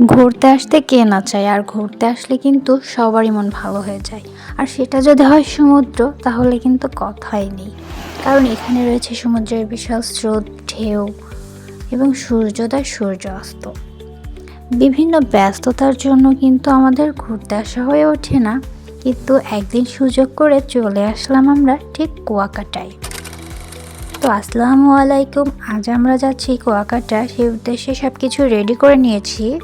ঘুরতে আসতে কে না চায়, আর ঘুরতে আসলে কিন্তু সবারই মন ভালো হয়ে যায়। আর সেটা যদি হয় সমুদ্র, তাহলে কিন্তু কথাই নেই। কারণ এখানে রয়েছে সমুদ্রের বিশাল স্রোত, ঢেউ এবং সূর্যোদয় সূর্য অস্ত বিভিন্ন ব্যস্ততার জন্য কিন্তু আমাদের ঘুরতে আসা হয়ে ওঠে না। কিন্তু একদিন সুযোগ করে চলে আসলাম আমরা ঠিক কুয়াকাটায়। তো আসসালামু আলাইকুম, আজ আমরা যাচ্ছি কুয়াকাটা। সেই উদ্দেশ্যে সব কিছু রেডি করে নিয়েছি।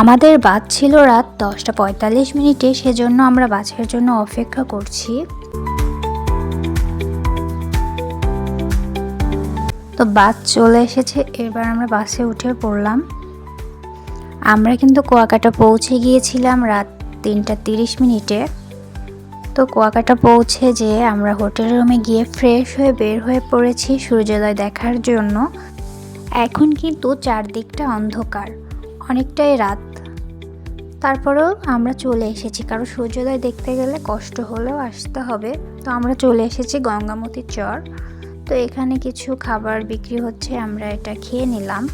আমাদের বাস ছিল রাত দশটা পঁয়তাল্লিশ মিনিটে, সেজন্য আমরা বাসের জন্য অপেক্ষা করছি। তো বাস চলে এসেছে, এবার আমরা বাসে উঠে পড়লাম। আমরা কিন্তু কুয়াকাটা পৌঁছে গিয়েছিলাম রাত তিনটা তিরিশ মিনিটে। তো কুয়াকাটা পৌঁছে যে আমরা হোটেল রুমে গিয়ে ফ্রেশ হয়ে বের হয়ে পড়েছি সূর্যোদয় দেখার জন্য। এখন কিন্তু চারদিকটা অন্ধকার। অনেকটাই রাত তারপরেও আমরা চলে এসেছি। কারণ সূর্যোদয় দেখতে গেলে কষ্ট হলেও আসতে হবে। তো আমরা চলে এসেছি গঙ্গামতি চর। তো এখানে কিছু খাবার বিক্রি হচ্ছে, আমরা এটা খেয়ে নিলাম।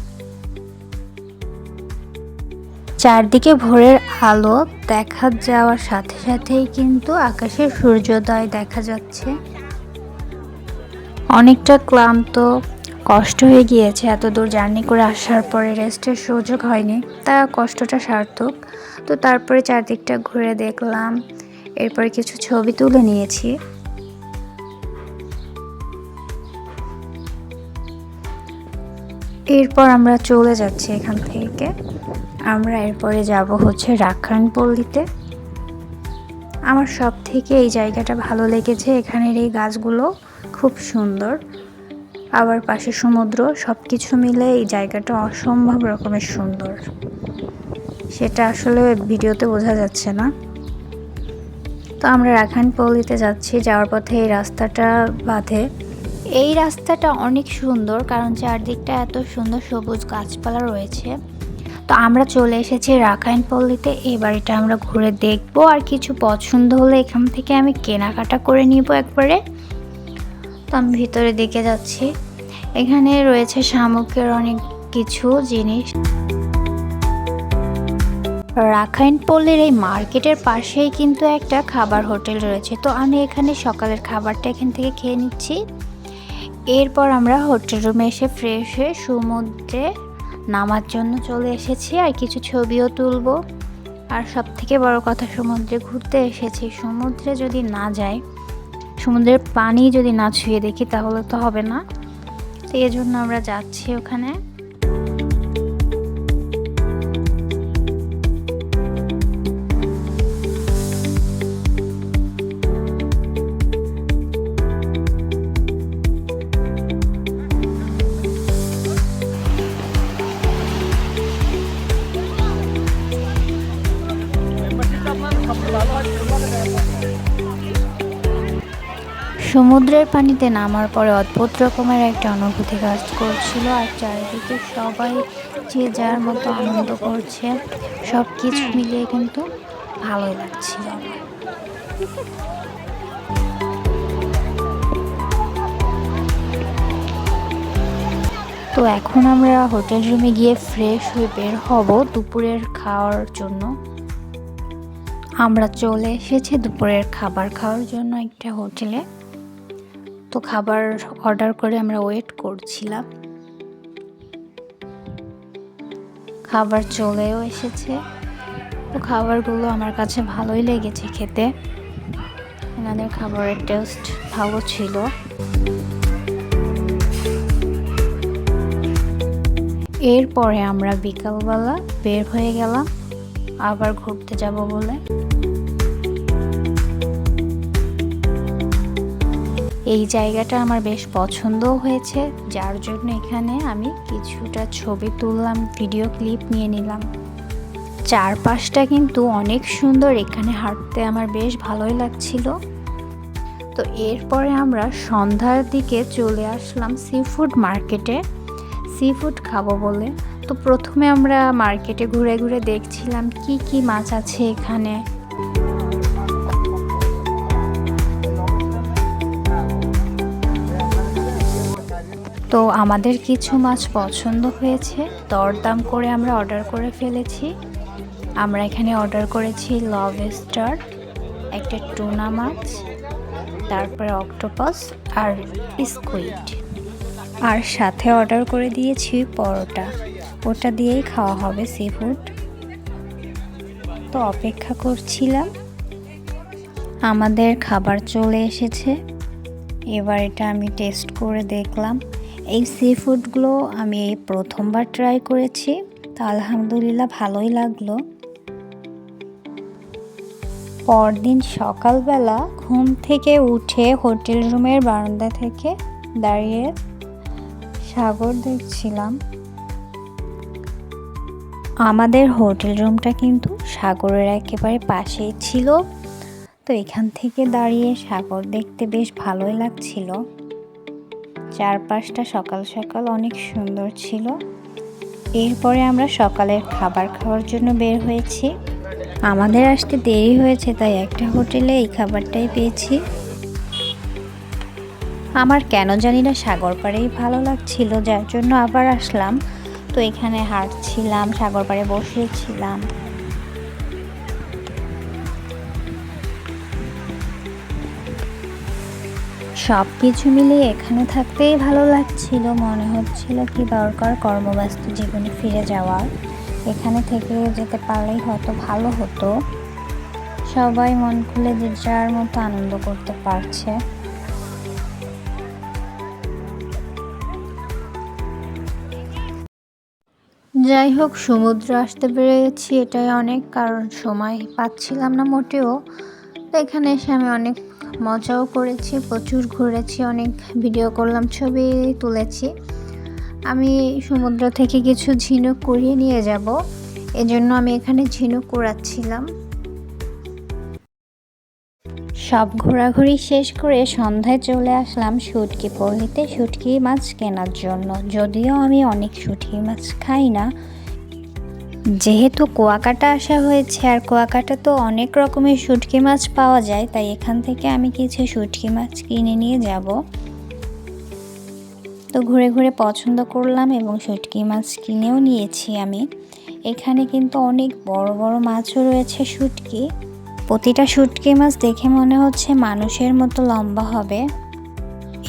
চারদিকে ভোরের আলো দেখা যাওয়ার সাথে সাথেই কিন্তু আকাশে সূর্যোদয় দেখা যাচ্ছে। অনেকটা ক্লান্ত কষ্ট হয়ে গিয়েছে। এত দূর জার্নি করে আসার পরে রেস্টের সুযোগ হয়নি। তা কষ্টটা সার্থক। তো তারপরে চারদিকটা ঘুরে দেখলাম। এরপরে কিছু ছবি তুলে নিয়েছি। এরপর আমরা চলে যাচ্ছি এখান থেকে। আমরা এরপরে যাব হচ্ছে রাখানপল্লিতে। আমার সব থেকে এই জায়গাটা ভালো লেগেছে। এখানের এই গাছগুলো খুব সুন্দর। আবার পাশে সমুদ্র সব কিছু মিলে এই জায়গাটা অসম্ভব রকমের সুন্দর। সেটা আসলে ভিডিওতে বোঝা যাচ্ছে না। তো আমরা রাখানপল্লিতে যাচ্ছি, যাওয়ার পথে এই রাস্তাটা বাঁধে। এই রাস্তাটা অনেক সুন্দর, কারণ চারদিকটা এত সুন্দর সবুজ গাছপালা রয়েছে। তো আমরা চলে এসেছি রাখাইনপল্লিতে এই বাড়িটা আমরা ঘুরে দেখব। আর কিছু পছন্দ হলে এখান থেকে আমি কেনাকাটা করে নিব একবারে। তো আমি ভিতরে দিকে যাচ্ছি। এখানে রয়েছে শামুকের অনেক কিছু জিনিস। রাখাইনপল্লির এই মার্কেটের পাশেই কিন্তু একটা খাবার হোটেল রয়েছে। তো আমি এখানে সকালের খাবারটা এখান থেকে খেয়ে নিচ্ছি। এরপর আমরা হোটেল রুমে এসে ফ্রেশ হয়ে সমুদ্রে নামার জন্য চলে এসেছি। আর কিছু ছবিও তুলব। আর সব থেকে বড় কথা, সমুদ্রে ঘুরতে এসেছি। সমুদ্রে যদি না যাই সমুদ্রের পানি যদি না ছুঁয়ে দেখি তাহলে তো হবে না। তো এই জন্য আমরা যাচ্ছি ওখানে। সমুদ্রের পানিতে নামার পরে অদ্ভুত রকমের একটা অনুভূতি কাজ করছিল আর চারিদিকে সবাই যে যার মতো আনন্দ করছে সব কিছু মিলিয়ে কিন্তু ভালোই লাগছিল তো এখন আমরা হোটেল রুমে গিয়ে ফ্রেশ হয়ে বের হব দুপুরের খাওয়ার জন্য। আমরা চলে এসেছি দুপুরের খাবার খাওয়ার জন্য একটা হোটেলে। তো খাবার অর্ডার করে আমরা ওয়েট করছিলাম। খাবার চলেও এসেছে। তো খাবারগুলো আমার কাছে ভালোই লেগেছে খেতে। এনাদের খাবারের টেস্ট ভালো ছিল। এরপরে আমরা বিকালবেলা বের হয়ে গেলাম। আবার ঘুরতে যাব বলে। এই জায়গাটা আমার বেশ পছন্দও হয়েছে, যার জন্য এখানে আমি কিছুটা ছবি তুললাম ভিডিও ক্লিপ নিয়ে নিলাম। চারপাশটা কিন্তু অনেক সুন্দর, এখানে হাঁটতে আমার বেশ ভালোই লাগছিল। তো এরপরে আমরা সন্ধ্যার দিকে চলে আসলাম সি ফুড মার্কেটে সি ফুড খাব বলে। তো প্রথমে আমরা মার্কেটে ঘুরে ঘুরে দেখছিলাম কি কি মাছ আছে এখানে। তো আমাদের কিছু মাছ পছন্দ হয়েছে। দরদাম করে আমরা অর্ডার করে ফেলেছি। আমরা এখানে অর্ডার করেছি লভ স্টার একটা টুনা মাছ, তারপরে অক্টোপাস আর স্কুইড আর সাথে অর্ডার করে দিয়েছি পরোটা। ওটা দিয়েই খাওয়া হবে সি ফুড তো অপেক্ষা করছিলাম। আমাদের খাবার চলে এসেছে। এবার এটা আমি টেস্ট করে দেখলাম। এই সি ফুডগুলো আমি প্রথমবার ট্রাই করেছি। তো আলহামদুলিল্লাহ ভালোই লাগল। পরদিন সকালবেলা ঘুম থেকে উঠে হোটেল রুমের বারান্দা থেকে দাঁড়িয়ে সাগর দেখছিলাম। আমাদের হোটেল রুমটা কিন্তু সাগরের একেবারে পাশেই ছিল। তো এখান থেকে দাঁড়িয়ে সাগর দেখতে বেশ ভালোই লাগছিল। চারপাশটা সকাল সকাল অনেক সুন্দর ছিল। এরপরে আমরা সকালের খাবার খাওয়ার জন্য বের হয়েছি। আমাদের আসতে দেরি হয়েছে, তাই একটা হোটেলে এই খাবারটাই পেয়েছি। আমার কেন জানি না সাগর পাড়েই ভালো লাগছিল, যার জন্য আবার আসলাম। তো এখানে হাঁটছিলাম, সাগর পাড়ে বসেছিলাম। সব কিছু মিলিয়ে এখানে থাকতেই ভালো লাগছিল, মনে হচ্ছিল কি দরকার কর্মব্যস্ত জীবনে ফিরে যাওয়ার। এখানে থেকে যেতে পারলেই হয়তো ভালো হতো। সবাই মন খুলে যে যার মতো আনন্দ করতে পারছে। যাই হোক, সমুদ্র আসতে পেরেছি, এটাই অনেক, কারণ সময় পাচ্ছিলাম না মোটেও। তো এখানে এসে আমি অনেক মজাও করেছি, প্রচুর ঘুরেছি, অনেক ভিডিও করলাম, ছবি তুলেছি। আমি সমুদ্র থেকে কিছু ঝিনুক কুড়িয়ে নিয়ে যাব, এজন্য আমি এখানে ঝিনুক কুড়াচ্ছিলাম। সব ঘোরাঘুরি শেষ করে সন্ধ্যায় চলে আসলাম শুটকি পল্লিতে শুটকি মাছ কেনার জন্য। যদিও আমি অনেক শুটকি মাছ খাই না যেহেতু কুয়াকাটা আসা হয়েছে, আর কুয়াকাটা তো অনেক রকমের শুটকি মাছ পাওয়া যায়, তাই এখান থেকে আমি কিছু শুটকি মাছ কিনে নিয়ে যাব। তো ঘুরে ঘুরে পছন্দ করলাম এবং শুটকি মাছ কিনেও নিয়েছি আমি। এখানে কিন্তু অনেক বড় বড় মাছও রয়েছে শুটকি। প্রতিটা শুটকি মাছ দেখে মনে হচ্ছে মানুষের মতো লম্বা হবে।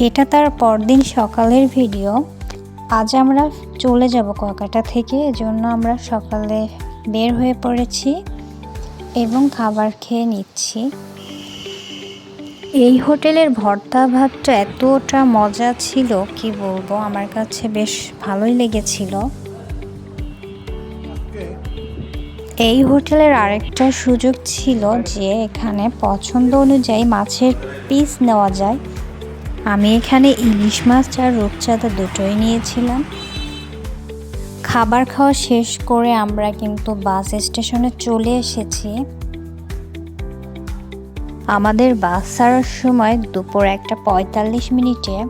এটা তার পরদিন সকালের ভিডিও। আজ আমরা চলে যাব কুয়াকাটা থেকে, এজন্য আমরা সকালে বের হয়ে পড়েছি এবং খাবার খেয়ে নিচ্ছি। এই হোটেলের ভর্তা ভাতটা এতটা মজা ছিল, কি বলব, আমার কাছে বেশ ভালোই লেগেছিল। এই হোটেলের আরেকটা সুযোগ ছিল যে, এখানে পছন্দ অনুযায়ী মাছের পিস নেওয়া যায়। আমি এখানে ইলিশ মাছ আর রূপচাঁদা দুটোই নিয়েছিলাম। খাবার খাওয়া শেষ করে আমরা কিন্তু বাস স্টেশনে চলে এসেছি। আমাদের বাস ছাড়ার সময় দুপুর একটা পঁয়তাল্লিশ মিনিটে।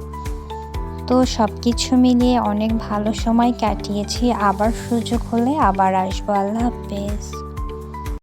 তো সব কিছু মিলিয়ে অনেক ভালো সময় কাটিয়েছি। আবার সুযোগ হলে আবার আসব। আল্লাহ হাফেজ।